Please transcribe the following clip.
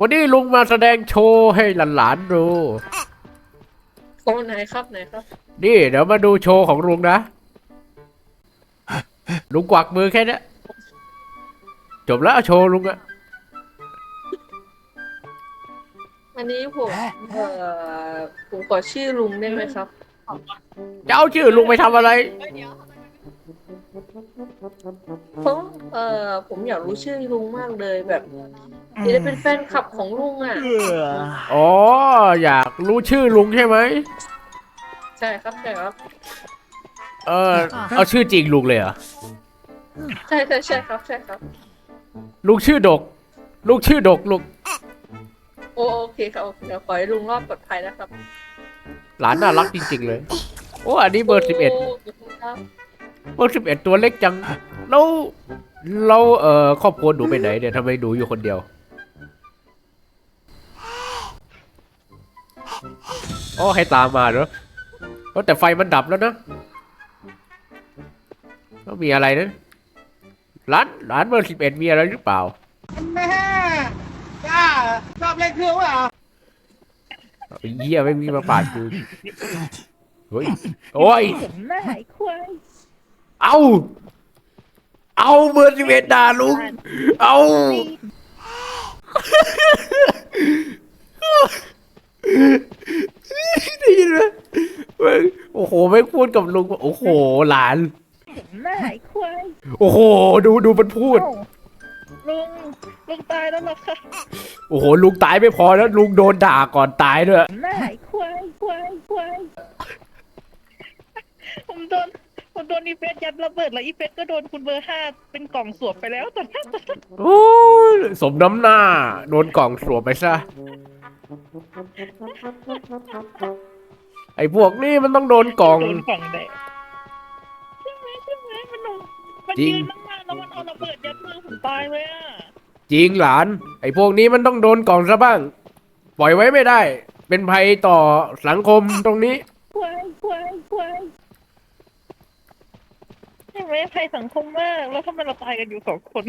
วันนี้ลุงมาแสดงโชว์ให้หลานๆดู โอ้ไหนครับไหนครับ นี่เดี๋ยวมาดูโชว์ของลุงนะ ลุงกวักมือแค่เนี้ยจบแล้วโชว์ลุงอะอันนี้ผมเอ่อผมขอชื่อลุงได้ไหมครับ จะเอาชื่อลุงไปทำอะไร เพราะเอ่อผมอยากรู้ชื่อลุงมากเลยแบบ จะได้เป็นแฟนคลับของลุงอะ อ๋อ อยากรู้ชื่อลุงใช่ไหม ใช่ครับใช่ครับ เออ เอาชื่อจริงลุงเลยเหรอ ใช่ใช่ใช่ครับใช่ครับ ลุงชื่อดก ลุงชื่อดกลุงโอโอเคครับโอเคครับขอให้ลุงรอดปลอดภัยนะครับ หลานน่ารักจริงๆเลย โอ้ อันนี้เบอร์สิบเอ็ดโขบคุณครับเบอร์สิบเอ็ดตัวเล็กจัง แล้ว เราเอ่อครอบครัวหนูไปไหนเนี่ยทำไมหนูอยู่คนเดียว อ๋อให้ตามมาเนอะเอ้าแต่ไฟมันดับแล้วนะต้องมีอะไรนะร้านร้านเบอร์สิบเอ็ดมีอะไรหรือเปล่าแม่จ้าชอบเล่นเครื่องว่ะไอ้เหี้ยไม่มีมาปาดกูเฮ้ยโอ้ยผมหน้าไอ้ควายเอาเอาเบอร์สิบเอ็ดด่าลุงเอา ได้ยินไหมแม่งโอ้โหไม่พูดกับลุงว่าโอ้โหหลานผมหน้าไอ้ควายโอ้โห ดูดูมันพูด เอ้าลุงลุงตายแล้วเหรอคะโอ้โหลุงตายไม่พอแล้วลุงโดนด่าก่อนตายด้วยผมหน้าไอ้ควายควายควายผมโดนผมโดนอีเฟสยัดระเบิดแล้วอีเฟสก็โดนคุณเบอร์ห้าเป็นกล่องสวมไปแล้วตอนนั้นโอ้ยสมน้ำหน้า โดนกล่องสวมไปซะ ไอ้พวกนี้มันต้องโดนกล่อง โดนกล่องแดงใช่ไหมใช่ไหมมันโดนมันจริง ยืนตั้งนานแล้วมันเอาระเบิดยัดมือผมตายเลยอะจริงหลาน ไอ้พวกนี้มันต้องโดนกล่องซะบ้าง ปล่อยไว้ไม่ได้ เป็นภัยต่อสังคมตรงนี้ ควายควายควายใช่ไหมภัยสังคมมาก แล้วทำไมเราตายกันอยู่สองคน